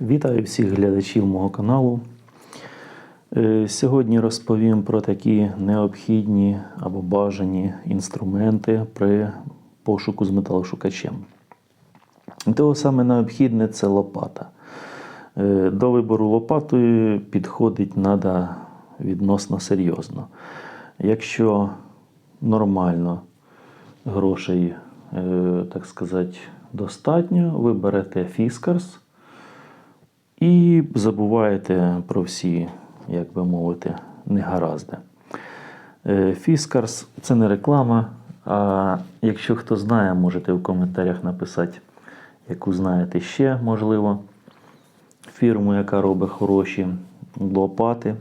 Вітаю всіх глядачів мого каналу. Е, Сьогодні розповім про такі необхідні або бажані інструменти при пошуку з металошукачем. Того саме необхідне це лопата. Е, До вибору лопатою підходить треба відносно серйозно. Якщо нормально грошей, е, так сказати, достатньо, ви берете фіскарс. І забуваєте про всі, як би мовити, негаразди. Е, Фіскарс це не реклама. А якщо хто знає, можете в коментарях написати, яку знаєте ще, можливо, фірму, яка робить хороші лопати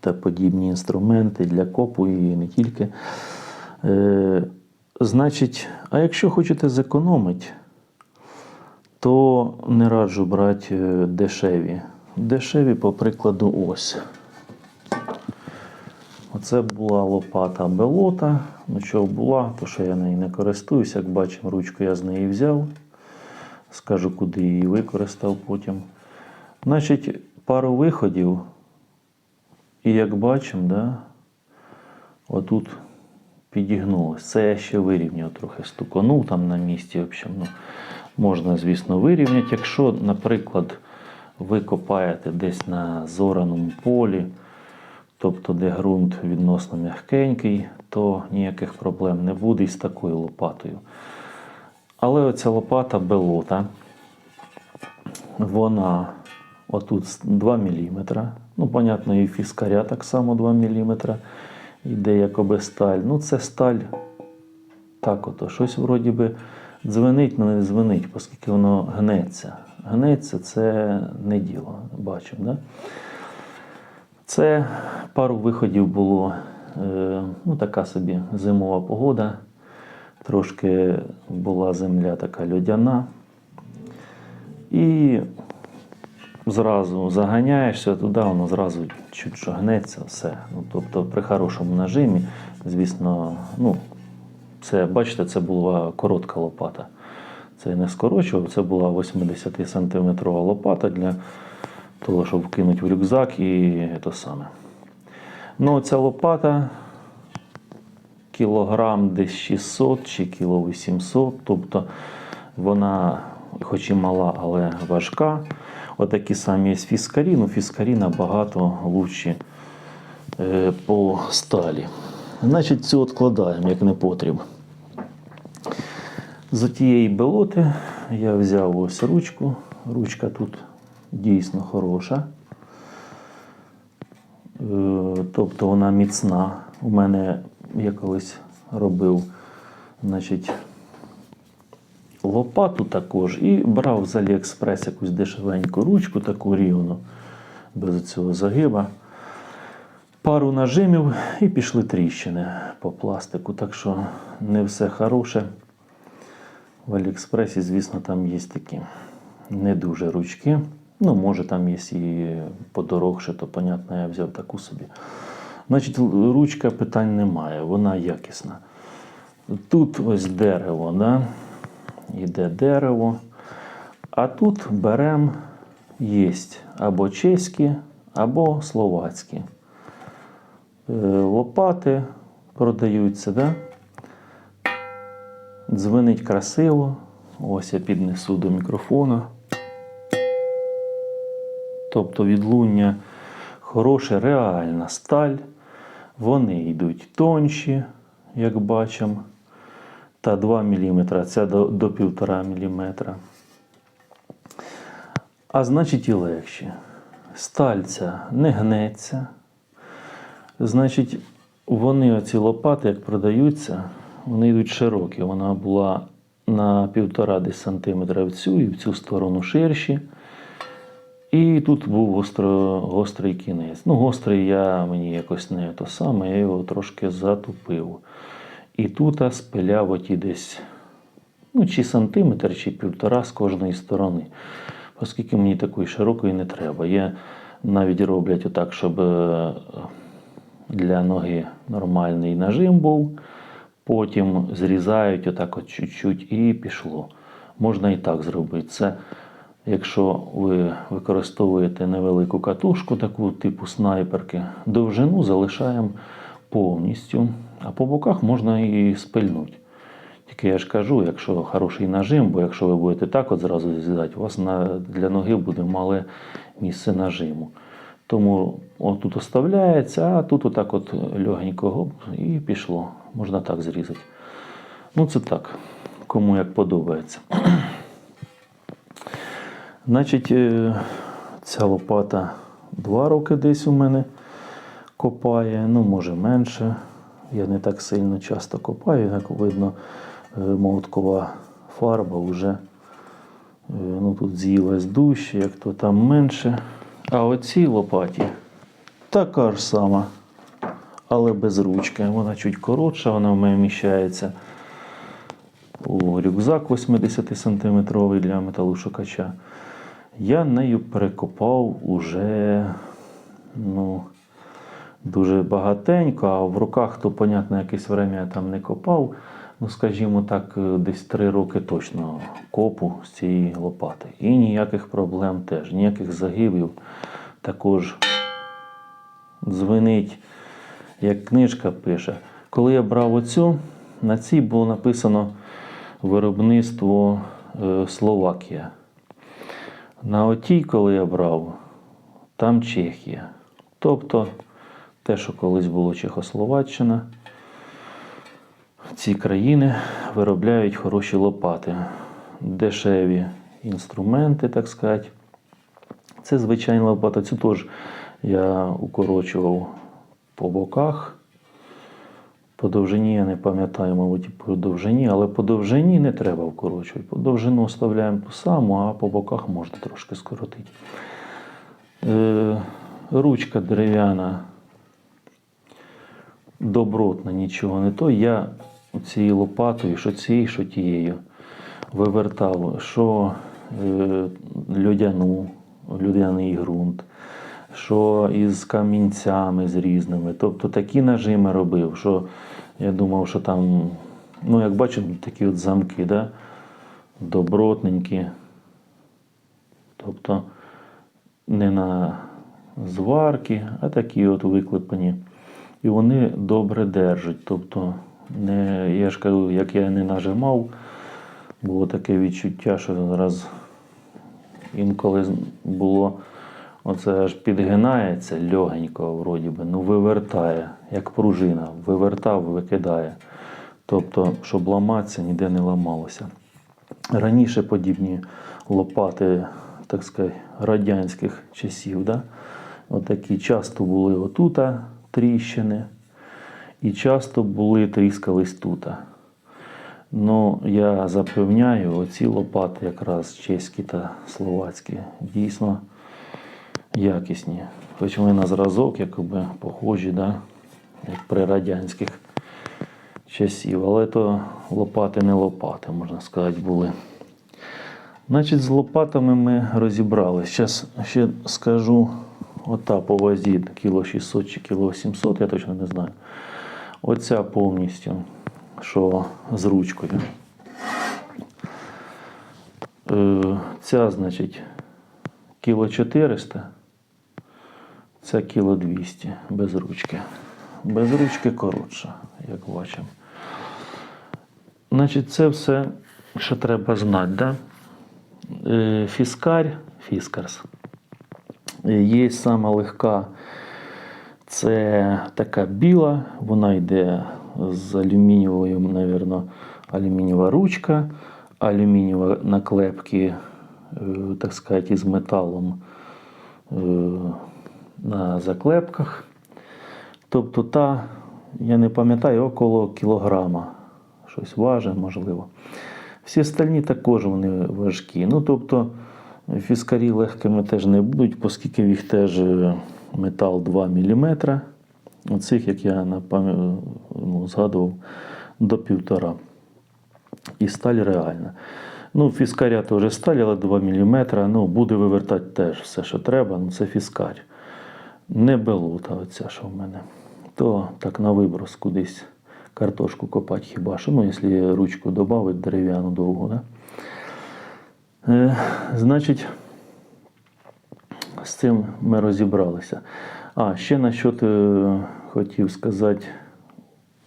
та подібні інструменти для копу і не тільки. Е, Значить, а якщо хочете зекономити, то не раджу брати е, дешеві. Дешеві, по прикладу, ось. Оце була лопата белота. Ну, що була, то що я нею не користуюсь. Як бачимо, ручку я з неї взяв. Скажу, куди її використав потім. Значить, пару виходів. І як бачимо, да, отут підігнулося. Це я ще вирівняв трохи стуканув там на місці. В общем, ну, можна, звісно, вирівняти. Якщо, наприклад, ви копаєте десь на зораному полі, тобто де ґрунт відносно м'якенький, то ніяких проблем не буде із такою лопатою. Але оця лопата белота, вона отут 2 мм. Ну, понятно, і фіскаря так само 2 мм. Іде якоби сталь. Ну, це сталь так ото. Щось вроді би дзвенить, але не дзвенить, оскільки воно гнеться. Гнеться це не діло, бачимо. Да? Це пару виходів було. Е, ну, така собі зимова погода. Трошки була земля така льодяна. І зразу заганяєшся туди, воно зразу чуть що гнеться, все. Ну, тобто при хорошому нажимі, звісно, ну, це, бачите, це була коротка лопата. Це не скорочував, це була 80-сантиметрова лопата для того, щоб вкинути в рюкзак і то саме. Ну, ця лопата кілограм десь 600 чи кіло 800, тобто вона, хоч і мала, але важка. Отакі самі є фіскарі, ну фіскарі набагато лучші е, по сталі. Значить, цю відкладаємо, як не потріб. З тієї белоти я взяв ось ручку. Ручка тут дійсно хороша. Е, Тобто вона міцна. У мене я колись робив значить, лопату також і брав з Аліекспрес якусь дешевеньку ручку, таку рівну, без цього загиба. Пару нажимів і пішли тріщини по пластику. Так що не все хороше. В Аліекспресі, звісно, там є такі не дуже ручки. Ну, може, там є і подорогше, то, понятно, я взяв таку собі. Значить, ручка питань немає, вона якісна. Тут ось дерево, да? іде дерево. А тут беремо є або чеські, або словацькі. Е, Лопати продаються, да? дзвенить красиво. Ось я піднесу до мікрофона. Тобто відлуння хороше, реальна сталь. Вони йдуть тонші, як бачимо. Та 2 мм, ця до, до 1,5 мм. А значить і легші. Сталь ця не гнеться. Значить, вони оці лопати, як продаються, вони йдуть широкі. Вона була на півтора десь сантиметра в цю і в цю сторону ширші. І тут був гостро, гострий кінець. Ну, гострий я мені якось не то саме, я його трошки затупив. І тут спиляв оті десь ну, чи сантиметр, чи півтора з кожної сторони. Оскільки мені такої широкої не треба. Є навіть роблять отак, щоб е, для ноги нормальний нажим був. Потім зрізають отак от чуть-чуть і пішло. Можна і так зробити. Це якщо ви використовуєте невелику катушку, таку типу снайперки, довжину залишаємо повністю, а по боках можна і спильнути. Тільки я ж кажу, якщо хороший нажим, бо якщо ви будете так от зразу з'їдати, у вас для ноги буде мале місце нажиму. Тому отут оставляється, а тут отак от легенько гоп, і пішло. Можна так зрізати. Ну, це так, кому як подобається. Значить, е, ця лопата два роки десь у мене копає, ну, може менше. Я не так сильно часто копаю, як видно, е, молоткова фарба вже е, ну, тут з'їлась дужче, як то там менше. А оцій лопаті така ж сама, але без ручки. Вона чуть коротша, вона в мене вміщається у рюкзак 80 см для металошукача. Я нею перекопав уже ну, дуже багатенько, а в руках то, понятно, якесь время я там не копав. Ну, скажімо так, е, десь три роки точно копу з цієї лопати. І ніяких проблем теж, ніяких загибів. Також дзвенить, як книжка пише. Коли я брав оцю, на цій було написано виробництво е, Словакія. На отій, коли я брав, там Чехія. Тобто те, що колись було Чехословаччина, ці країни виробляють хороші лопати, дешеві інструменти, так сказати. Це звичайна лопата. Цю теж я укорочував по боках. По довжині я не пам'ятаю, мабуть, по довжині, але по довжині не треба вкорочувати. По довжину оставляємо ту саму, а по боках можна трошки скоротити. Е, ручка дерев'яна, добротна, нічого не то. Я цією лопатою, що цією, що тією, вивертав, що е, льодяну, льодяний ґрунт, що із камінцями з різними. Тобто такі нажими робив, що я думав, що там, ну як бачите, такі от замки, да? добротненькі. Тобто не на зварки, а такі от виклепані. І вони добре держать. Тобто, не, я ж кажу, як я не нажимав, було таке відчуття, що зараз інколи було оце аж підгинається легенько, вроді би, ну вивертає, як пружина, вивертав, викидає. Тобто, щоб ламатися, ніде не ламалося. Раніше подібні лопати, так сказати, радянських часів, да? отакі часто були отута тріщини, і часто були тріскались тута. Ну, я запевняю, оці лопати, якраз чеські та словацькі, дійсно якісні. Хоч вони на зразок, якби похожі, да? як при радянських часів. Але то лопати не лопати, можна сказати, були. Значить, з лопатами ми розібралися. Зараз ще скажу ота по вазі кіло 600 чи кіло 700, я точно не знаю. Оця повністю, що з ручкою. Е, Ця, значить, кіло 400, ця кіло 200 без ручки. Без ручки коротша, як бачимо. Значить, це все, що треба знати. Да? Е, Фіскарь, фіскарс. Є сама легка, це така біла, вона йде з алюмінієвою, мабуть, алюмінієва ручка, алюмінієва наклепки, е, так сказати, з металом е, на заклепках. Тобто та, я не пам'ятаю, около кілограма. Щось важить, можливо. Всі остальні також вони важкі. Ну, тобто, фіскарі легкими теж не будуть, оскільки їх теж е, метал 2 мм. Оцих, як я ну, згадував, до півтора. І сталь реальна. Ну, фіскаря теж сталь, але 2 мм. Ну, буде вивертати теж все, що треба. Ну, це фіскар. Не белута, оця, що в мене. То так на виброс кудись картошку копати хіба що. Ну, якщо ручку додати дерев'яну довгу. Да? Е, значить, з цим ми розібралися. А, ще насчет е, хотів сказати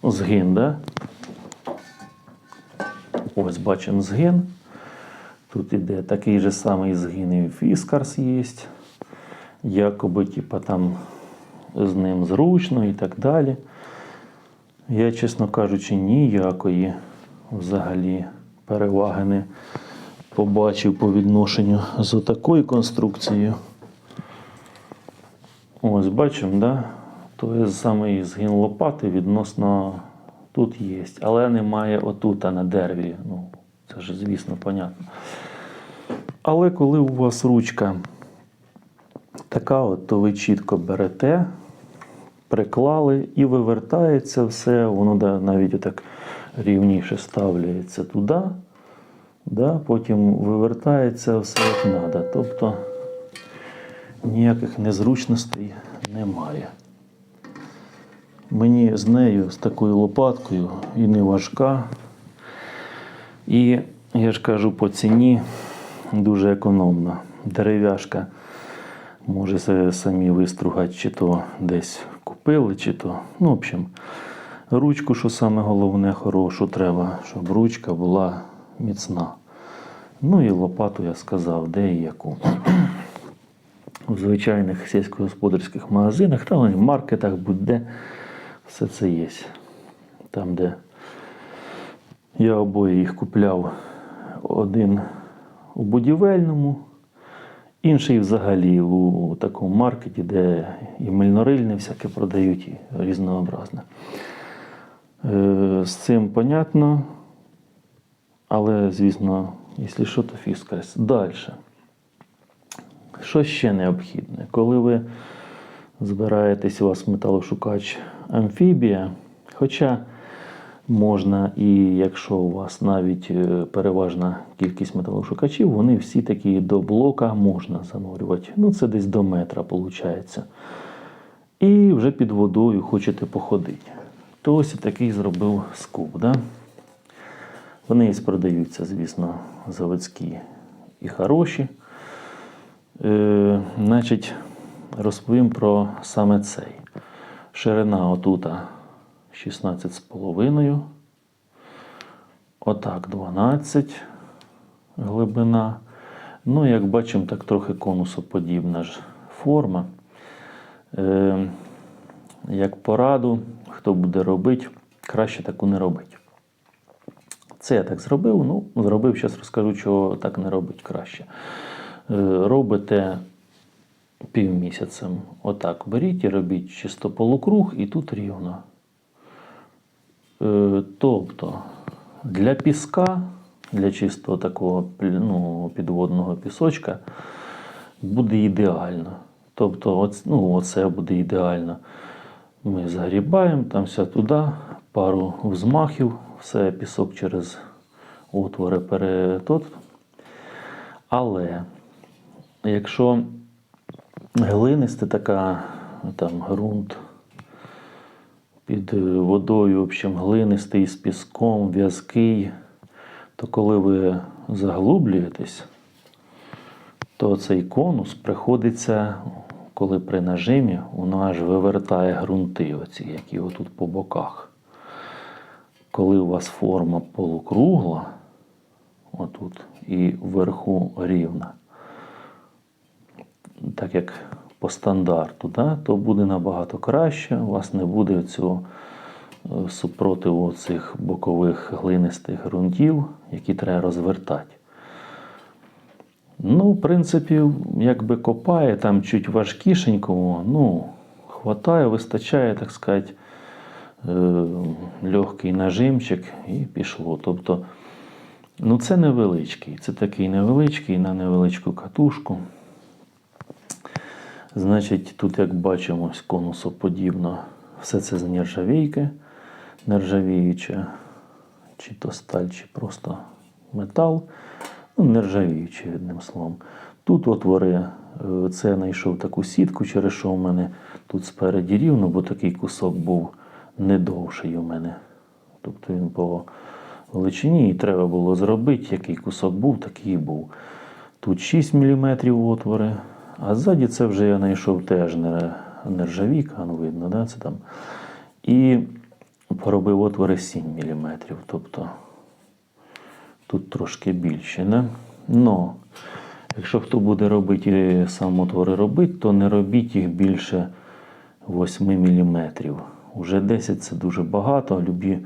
згин, да? Ось бачимо згин. Тут іде такий же самий згин і в Іскарс є. Якоби, типа, там з ним зручно і так далі. Я, чесно кажучи, ніякої взагалі переваги не побачив по відношенню з отакою конструкцією. Ось бачимо, да? той самий згин лопати відносно тут є, але немає отут, а на дереві. Ну, це ж, звісно, понятно. Але коли у вас ручка така, от, то ви чітко берете, приклали і вивертається все, воно навіть отак рівніше ставляється туди, да, потім вивертається все як треба. Тобто ніяких незручностей немає. Мені з нею, з такою лопаткою, і не важка. І я ж кажу, по ціні дуже економна. Дерев'яшка може самі вистругати, чи то десь купили, чи то. Ну, в общем, ручку, що саме головне, хорошу треба, щоб ручка була міцна. Ну і лопату я сказав, де і яку. У звичайних сільськогосподарських магазинах, та в маркетах, будь-де, все це є. Там, де я обоє їх купляв один у будівельному, інший взагалі у такому маркеті, де і мильнорильне всяке продають, і різнообразне. Е, З цим понятно, але, звісно, якщо що, то фіскальс. Далі. Що ще необхідне? Коли ви збираєтесь, у вас металошукач амфібія, хоча можна, і якщо у вас навіть е, переважна кількість металошукачів, вони всі такі до блока можна занурювати. Ну, це десь до метра виходить. І вже під водою хочете походити. То ось такий зробив скуп. Да? Вони продаються, звісно, заводські і хороші. Е, значить, розповім про саме цей. Ширина отута 16,5. Отак 12 глибина. Ну, як бачимо, так трохи конусоподібна ж форма. Е, як пораду, хто буде робити, краще таку не робити. Це я так зробив. Ну, зробив, зараз розкажу, чого так не робить краще. Е, Робите півмісяцем. Отак беріть і робіть чисто полукруг, і тут рівно. Е, Тобто для піска, для чистого такого ну, підводного пісочка буде ідеально. Тобто, оц, ну, оце буде ідеально. Ми загрібаємо там все туди, пару взмахів, все пісок через отвори перетот. Але якщо глинисте така там ґрунт під водою, в общем, глинистий з піском, в'язкий, то коли ви заглублюєтесь, то цей конус приходиться, коли при нажимі, воно аж вивертає ґрунти, оці, які отут по боках. Коли у вас форма полукругла, отут, і вверху рівна, так як по стандарту, да, то буде набагато краще. У вас не буде цього е, супротиву цих бокових глинистих ґрунтів, які треба розвертати. Ну, в принципі, якби копає там чуть важкішенького, ну, хватає, вистачає, так сказати, е, легкий нажимчик і пішло. Тобто, ну, це невеличкий. Це такий невеличкий на невеличку катушку. Значить, тут, як бачимо, конусоподібно, все це з нержавійки, нержавіюча, чи то сталь, чи просто метал. Ну, нержавіючий, одним словом. Тут отвори, е, це я знайшов таку сітку, через що у мене тут спереді рівно, бо такий кусок був не довший у мене. Тобто він по величині і треба було зробити, який кусок був, такий і був. Тут 6 мм отвори, а ззаді це вже я знайшов теж не- нержавійка, ну видно, да, це там. І поробив отвори 7 мм. Тобто тут трошки більше. Не? Но, якщо хто буде робити і сам отвори робити, то не робіть їх більше 8 мм. Уже 10 це дуже багато. Любі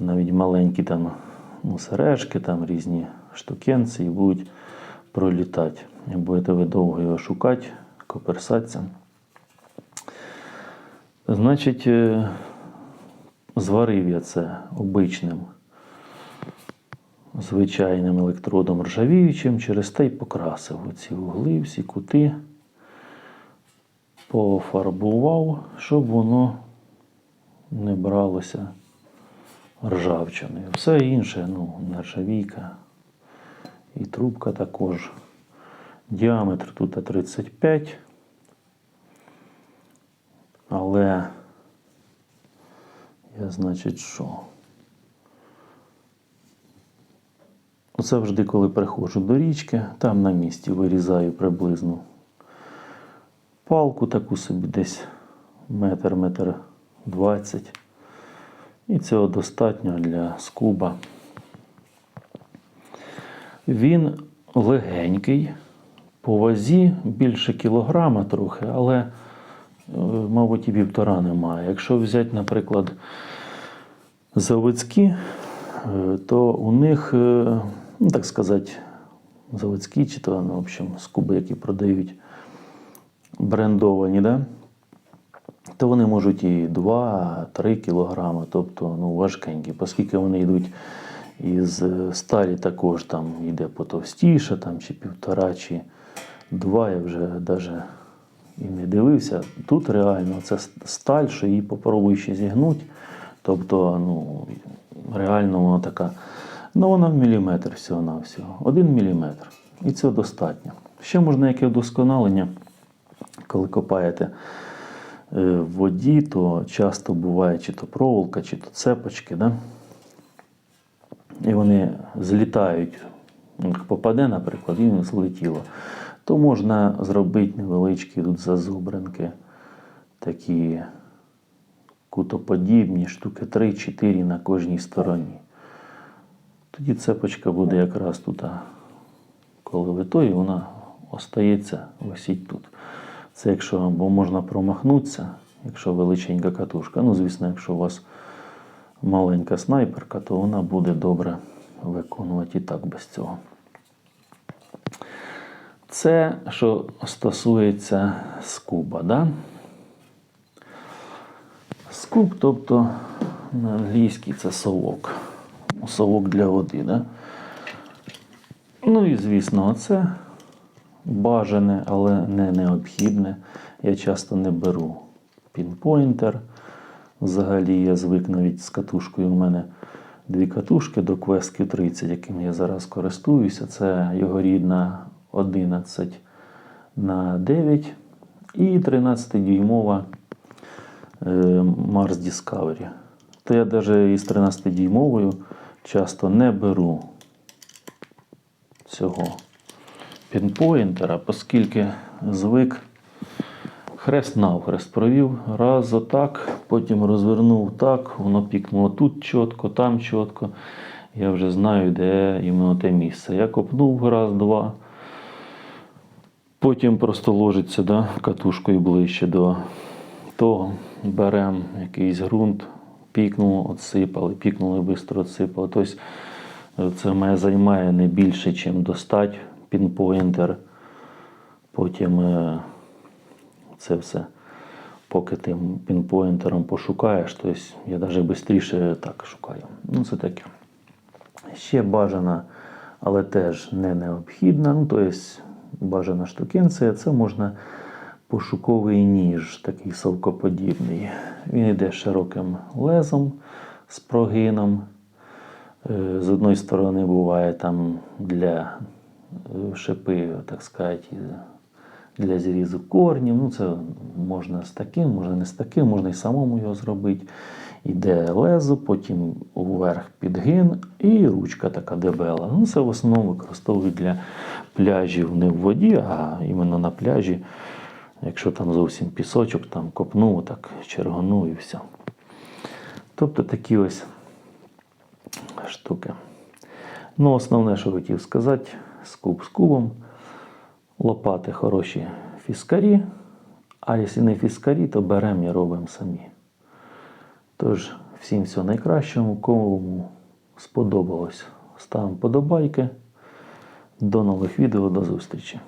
навіть маленькі там ну, сережки, там різні штукенці і будуть пролітати. Будете ви довго його шукати, коперсатися. Значить, е, зварив я це обичним звичайним електродом ржавіючим, через те й покрасив оці угли, всі кути, пофарбував, щоб воно не бралося ржавчиною. Все інше, ну, нержавійка і трубка також. Діаметр тут 35. Але я, значить, що? Завжди, коли приходжу до річки, там на місці вирізаю приблизно палку таку собі десь метр, метр двадцять. І цього достатньо для скуба. Він легенький, по вазі більше кілограма трохи, але, е, мабуть, і півтора немає. Якщо взяти, наприклад, заводські, е, то у них, е, ну так сказати, заводські, чи то, ну, в общем, скуби, які продають брендовані, да? то вони можуть і 2-3 кілограми, тобто ну, важкенькі, оскільки вони йдуть із сталі також там йде потовстіше, там, чи півтора, чи два, я вже навіть і не дивився. Тут реально це сталь, що її попробуй ще зігнуть. Тобто, ну, реально вона така. Ну, вона в міліметр всього-навсього. Один міліметр. І цього достатньо. Ще можна яке вдосконалення, коли копаєте е, в воді, то часто буває чи то проволока, чи то цепочки. Да? І вони злітають. Як попаде, наприклад, і воно злетіло. То можна зробити невеличкі тут зазубринки, такі кутоподібні, штуки 3-4 на кожній стороні. Тоді цепочка буде якраз тут, коли витої, вона остається висіть тут. Це якщо, бо можна промахнутися, якщо величенька катушка. Ну, звісно, якщо у вас маленька снайперка, то вона буде добре виконувати і так без цього. Це що стосується скуба. Да? Скуб, тобто на англійській це совок. Совок для води. Да? Ну і звісно, це бажане, але не необхідне. Я часто не беру пінпойнтер. Взагалі я звик навіть з катушкою. У мене дві катушки до Quest Q30, яким я зараз користуюся. Це його рідна 11 на 9 і 13-дюймова е, Mars Discovery. То я навіть із 13-дюймовою часто не беру цього пінпоінтера, оскільки звик хрест навхрест провів. Раз отак, потім розвернув так, воно пікнуло тут чітко, там чітко. Я вже знаю, де іменно те місце. Я копнув раз, два. Потім просто ложиться да, катушкою ближче до того. Беремо якийсь ґрунт, пікнуло, отсипали, пікнули, швидко отсипали. Тобто це мене займає не більше, ніж достать пінпоінтер. Потім е, це все, поки тим пінпоінтером пошукаєш, тобто я навіть швидше так шукаю. Ну, це таке. Ще бажана, але теж не необхідна. Ну, тобто бажана штукенція, це можна пошуковий ніж, такий совкоподібний. Він йде широким лезом з прогином. Е, З одної сторони буває там для е, шипи, так сказати, для зрізу корнів. Ну, це можна з таким, можна не з таким, можна і самому його зробити. Йде лезо, потім вверх підгин і ручка така дебела. Ну, це в основному використовують для пляжів не в воді, а іменно на пляжі. Якщо там зовсім пісочок, там копнув, так черганув і все. Тобто такі ось штуки. Ну, основне, що хотів сказати, скуб з кубом. Лопати хороші фіскарі, а якщо не фіскарі, то беремо і робимо самі. Тож, всім всього найкращого, кому сподобалось, ставимо подобайки. До нових відео, до зустрічі!